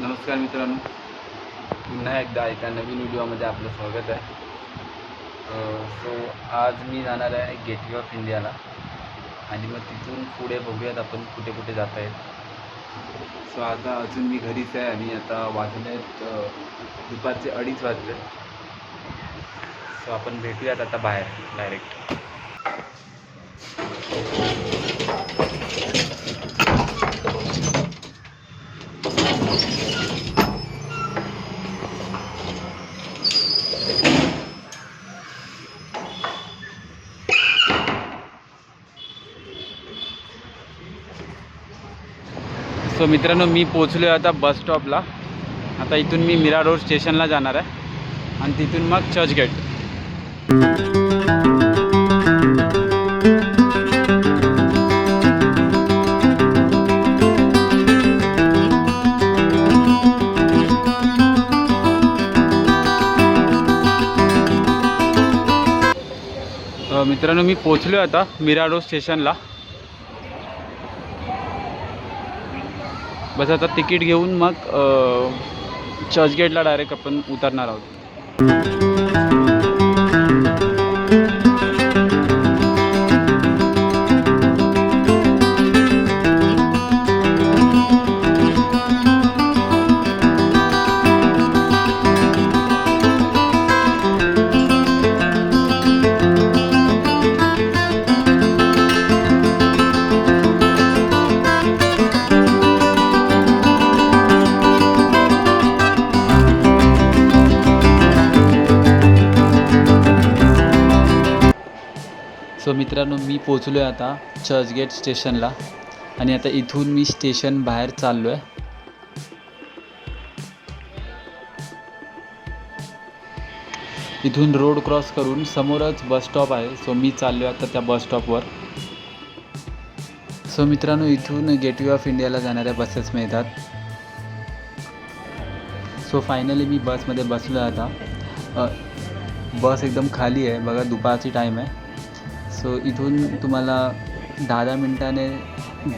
नमस्कार मित्रांनो. पुन्हा एकदा एका नवीन व्हिडिओमध्ये आपलं स्वागत आहे. सो आज मी जाणार आहे गेटवे ऑफ इंडियाला आणि मग तिथून पुढे बघूयात आपण कुठे कुठे जात आहेत. सो आता अजून मी घरीच आहे आणि आता वाजले आहेत दुपारचे अडीच वाजले. सो आपण भेटूयात आता बाहेर डायरेक्ट सो मित्रांनो मी पोचलो आहे आता बस स्टॉपला आता इथून मी मिरा रोड स्टेशनला जाणार आहे. आणि तिथून मग चर्चगेट मित्रांनो मी पोचलो आहे आता मिरा रोड स्टेशनला बस आता तिकीट घेऊन मग चर्चगेटला डायरेक्ट आपण उतरणार आहोत. सो मित्रांनो मी पोचलो आहे आता चर्चगेट स्टेशनला आणि आता इथून मी स्टेशन बाहेर चाललो आहे इथून रोड क्रॉस करून समोरच बस स्टॉप आहे. सो मी चाललो आहे आता त्या बस स्टॉपवर सो मित्रांनो इथून गेटवे ऑफ इंडियाला जाणाऱ्या बसेस मिळतात. सो फायनली मी बसमध्ये बसलो आहे आता. बस एकदम खाली आहे. बघा दुपारची टाईम आहे. सो इथून तुम्हाला दहा दहा मिनटाने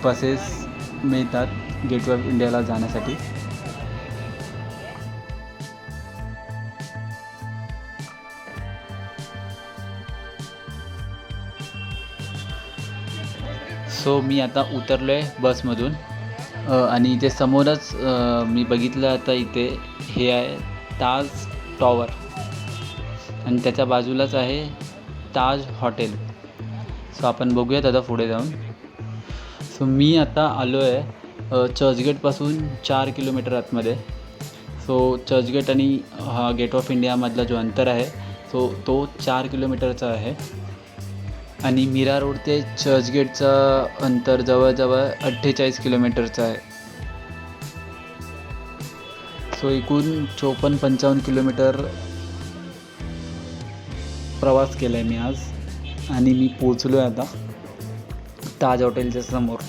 बसेस मिळतात गेटवे ऑफ इंडियाला जाण्यासाठी. सो मी आता उतरलो आहे बसमधून आणि इथे समोरच मी बघितलं आता इथे हे आहे ताज टॉवर आणि त्याच्या बाजूलाच आहे ताज हॉटेल सो आपण बघूयात आता पुढे जाऊन. सो मी आता आलो आहे चर्चगेटपासून चार किलोमीटर आतमध्ये. सो चर्चगेट आणि हा गेट ऑफ इंडियामधला जो अंतर आहे सो तो चार किलोमीटरचा आहे. आणि मीरा रोड ते चर्चगेटचं अंतर जवळजवळ अठ्ठेचाळीस किलोमीटरचं आहे. सो एकूण चोपन्न पंचावन्न किलोमीटर प्रवास केला आहे मी आज. आणि मी पोचलो आहे आता ताज हॉटेलच्या समोर.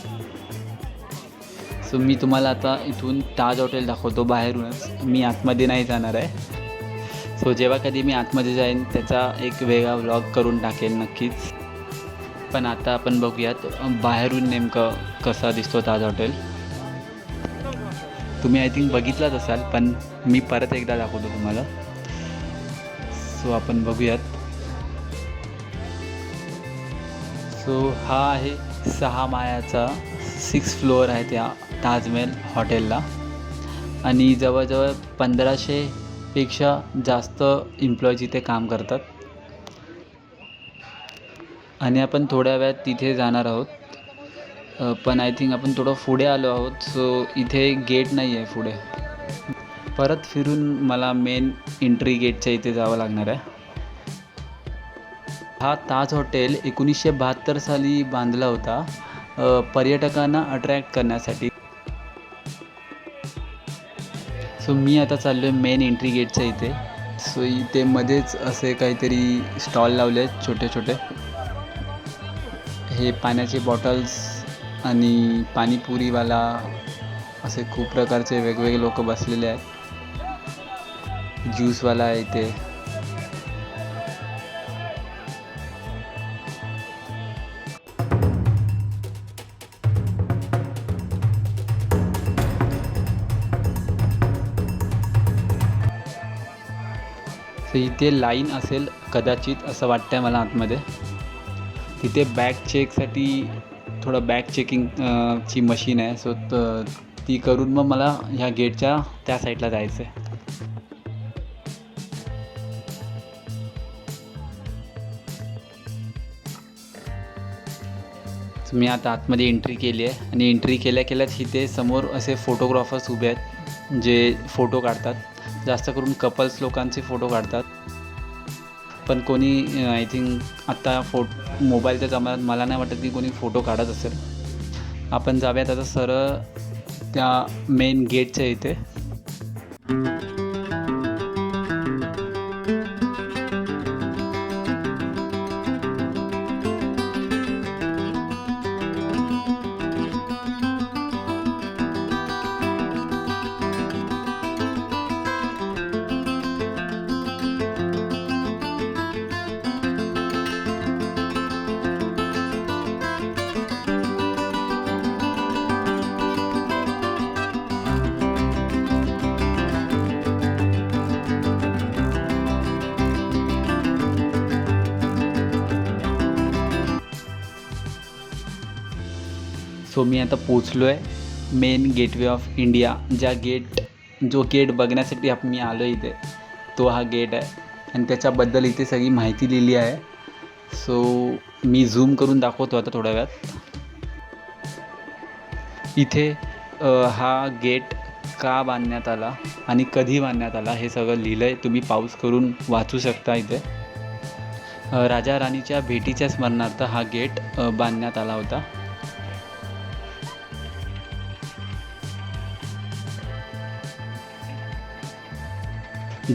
सो मी तुम्हाला आता इथून ताज हॉटेल दाखवतो बाहेरूनच. मी आतमध्ये नाही जाणार आहे. सो जेव्हा कधी मी आतमध्ये जाईन त्याचा एक वेगळा व्लॉग करून टाकेल नक्कीच. पण आता आपण बघूयात बाहेरून नेमकं कसा दिसतो ताज हॉटेल. तुम्ही आय थिंक बघितलाच असाल पण मी परत एकदा दाखवतो तुम्हाला. सो आपण बघूयात. सो हा आहे सहा मायाचा सिक्स फ्लोअर आहे त्या ताजमहल हॉटेलला. आणि जवळजवळ पंधराशेपेक्षा जास्त एम्प्लॉईज इथे काम करतात. आणि आपण थोड्या वेळात तिथे जाणार आहोत. पण आय थिंक आपण थोडं पुढे आलो आहोत. सो इथे गेट नाही आहे पुढे. परत फिरून मला मेन एंट्री गेटच्या इथे जावं लागणार आहे. हा ताज हॉटेल एकोणीसशे बहात्तर साली बांधला होता पर्यटकांना अट्रॅक्ट करण्यासाठी. सो मी आता चाललो आहे मेन एंट्री गेटच्या इथे. सो इथे मध्येच असे काहीतरी स्टॉल लावले आहेत छोटे छोटे. हे पाण्याचे बॉटल्स आणि पाणीपुरीवाला असे खूप प्रकारचे वेगवेगळे लोक बसलेले आहेत. ज्यूसवाला आहे इथे. सो इथे लाईन असेल कदाचित असं वाटतं आहे मला आतमध्ये. तिथे बॅग चेकसाठी थोडं बॅग चेकिंग ची मशीन आहे. सो त ती करून मग मला ह्या गेटच्या त्या साईडला जायचं आहे मी आता आतमध्ये एंट्री केली आहे. आणि एंट्री केल्या केल्याच इथे समोर असे फोटोग्राफर्स उभे आहेत जे फोटो काढतात. जास्त करून कपल्स लोकांचे फोटो काढतात. पण कोणी आय थिंक आत्ता फो मोबाईलच्या जमान्यात मला नाही वाटत की कोणी फोटो काढत असेल. आपण जाऊयात आता सरळ त्या मेन गेटच्या इथे. सो मी आता पोचलो आहे मेन गेटवे ऑफ इंडिया ज्या गेट जो गेट बघण्यासाठी आप मी आलो इथे. तो हा गेट आहे. आणि त्याच्याबद्दल इथे सगळी माहिती लिहिली आहे. सो मी झूम करून दाखवतो आता थोड्या वेळात. इथे हा गेट का बांधण्यात आला आणि कधी बांधण्यात आला हे सगळं लिहिलं आहे तुम्ही पाऊस करून वाचू शकता इथे. राजा राणीच्या भेटीच्या स्मरणार्थ हा गेट बांधण्यात आला होता.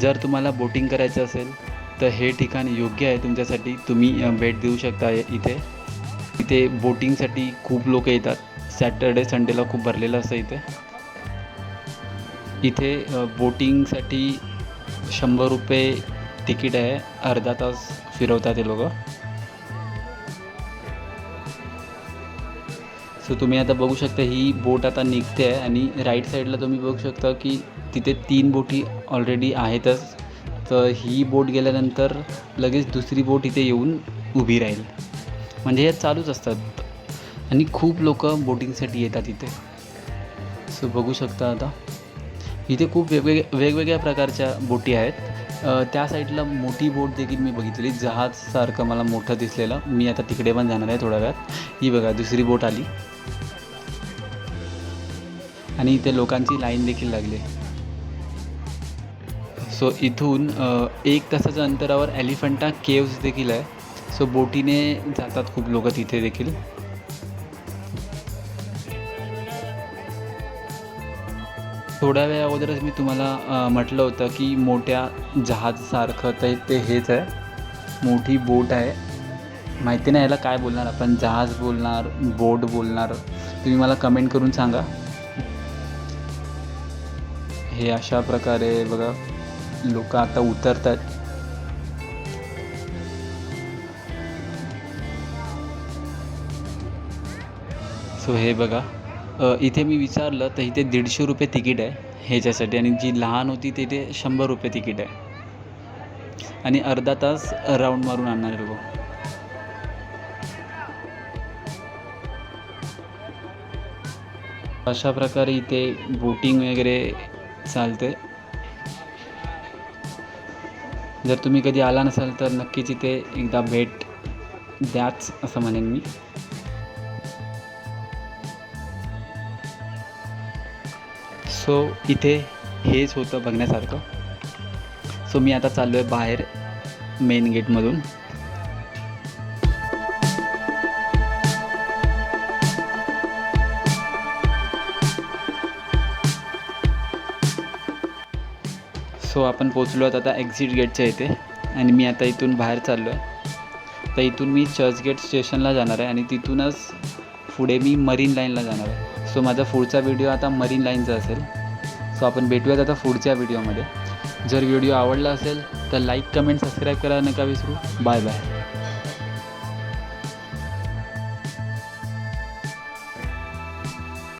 जर तुम्हाला बोटिंग करायचं असेल तर हे ठिकाण योग्य आहे तुमच्यासाठी. तुम्ही भेट देऊ शकता इथे. इथे बोटिंगसाठी खूप लोक येतात. सॅटर्डे संडेला खूप भरलेलं असतं इथे. इथे बोटिंगसाठी शंभर रुपये तिकीट आहे. अर्धा तास फिरवतात ते लोक. सो तुम्ही आता बघू शकता ही बोट आता निघते आहे आणि राईट साईडला तुम्ही बघू शकता की तिथे तीन बोटी ऑलरेडी आहेतच. तर ही बोट गेल्यानंतर लगेच दुसरी बोट इथे येऊन उभी राहील. म्हणजे हे चालूच असतात. आणि खूप लोक बोटिंगसाठी येतात इथे. सो बघू शकता आता. इथे खूप वेगवेगळ्या वेगवेगळ्या प्रकारच्या बोटी आहेत. त्या साईडला मोठी बोट देखील मी बघितलेली जहाजसारखं मला मोठं दिसलेलं. मी आता तिकडे पण जाणार आहे थोड्या वेळात. ही बघा दुसरी बोट आली. आणि इथे लोकांची लाईन देखील लागली. सो इथून एक तासाच्या अंतरावर ॲलिफंटा केव्ज देखील आहे. सो बोटीने जातात खूप लोक तिथे देखील. थोड्या वेळा अगोदरच मी तुम्हाला म्हटलं होतं की मोठ्या जहाजसारखं तर ते हेच आहे. मोठी बोट आहे. माहिती नाही याला काय बोलणार आपण. जहाज बोलणार बोट बोलणार. तुम्ही मला कमेंट करून सांगा. हे अशा प्रकारे बघा. लोक आता उतरतात. सो हे बघा. इथे मी विचारलं तर इथे दीडशे रुपये तिकीट आहे ह्याच्यासाठी. आणि जी लहान होती तिथे शंभर रुपये तिकीट आहे. आणि अर्धा तास राऊंड मारून आणणार लोक अशा प्रकारे इथे बोटिंग वगैरे चालते जर तुम्ही कधी आला नसाल तर नक्कीच इथे एकदा भेट द्याच असं म्हणेन मी. सो इथे हेच होतं बघण्यासारखं. सो मी आता चाललो आहे बाहेर मेन गेटमधून सो आपण पोचलो आहोत आता एक्झिट गेटच्या इथे. आणि मी आता इथून बाहेर चाललो आहे तर इथून मी चर्चगेट स्टेशनला जाणार आहे आणि तिथूनच पुढे मी मरीन लाईनला जाणार आहे. सो माझा पुढचा व्हिडिओ आता मरीन लाईनचा असेल. सो आपण भेटूयात आता पुढच्या व्हिडिओमध्ये जर व्हिडिओ आवडला असेल तर लाईक कमेंट सबस्क्राईब करायला नका विसरू. Bye bye